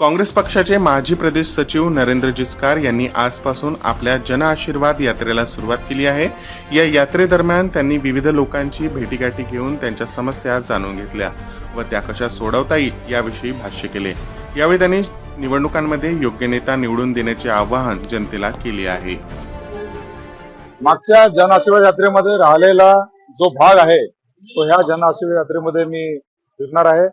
काँग्रेस पक्षाचे माजी प्रदेश सचिव नरेंद्र जिचकार यांनी आजपासून आपल्या जन आशीर्वाद यात्रेला सुरुवात केली आहे. या यात्रेदरम्यान त्यांनी विविध लोकांची भेटीगाठी घेऊन त्यांच्या समस्या जाणून घेतल्या व त्या कशा सोडवता येईल याविषयी भाष्य केले. यावेळी त्यांनी निवडणुकांमध्ये योग्य नेता निवडून देण्याचे आवाहन जनतेला केले आहे. मागच्या जन आशीर्वाद यात्रेमध्ये राहिलेला जो भाग आहे तो ह्या जनआशीर्वाद यात्रेमध्ये मी फिरणार आहे.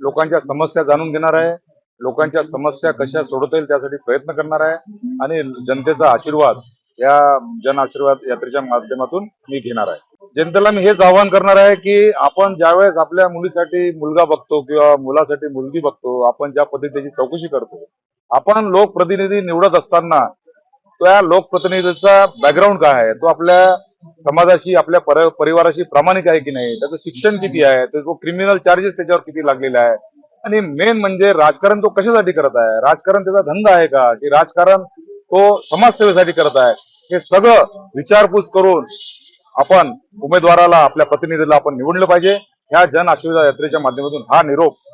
लोकांच्या समस्या जाणून घेणार आहे. लोकांच्या समस्या कशा सोडवता येईल त्यासाठी प्रयत्न करणार आहे आणि जनतेचा आशीर्वाद या जन आशीर्वाद यात्रेच्या माध्यमातून मी घेणार आहे. जनतेला मी हेच आवाहन करणार आहे की आपण ज्यावेळेस आपल्या मुलीसाठी मुलगा बघतो किंवा मुलासाठी मुलगी बघतो आपण ज्या पद्धतीची चौकशी करतो आपण लोकप्रतिनिधी निवडत असताना त्या लोकप्रतिनिधीचा बॅकग्राऊंड काय आहे? तो आपल्या समाजाशी आपल्या पर- परिवाराशी प्रामाणिक आहे की नाही? त्याचं शिक्षण किती आहे? त्याचा क्रिमिनल चार्जेस त्याच्यावर किती लागलेले आहे आणि मेन म्हणजे राजकारण तो कशासाठी करत आहे? राजकारण त्याचा धंदा आहे का? की राजकारण तो समाजसेवेसाठी करत आहे? हे सगळं विचारपूस करून आपण उमेदवाराला आपल्या प्रतिनिधीला आपण निवडलं पाहिजे. ह्या जन आशीर्वाद यात्रेच्या माध्यमातून हा निरोप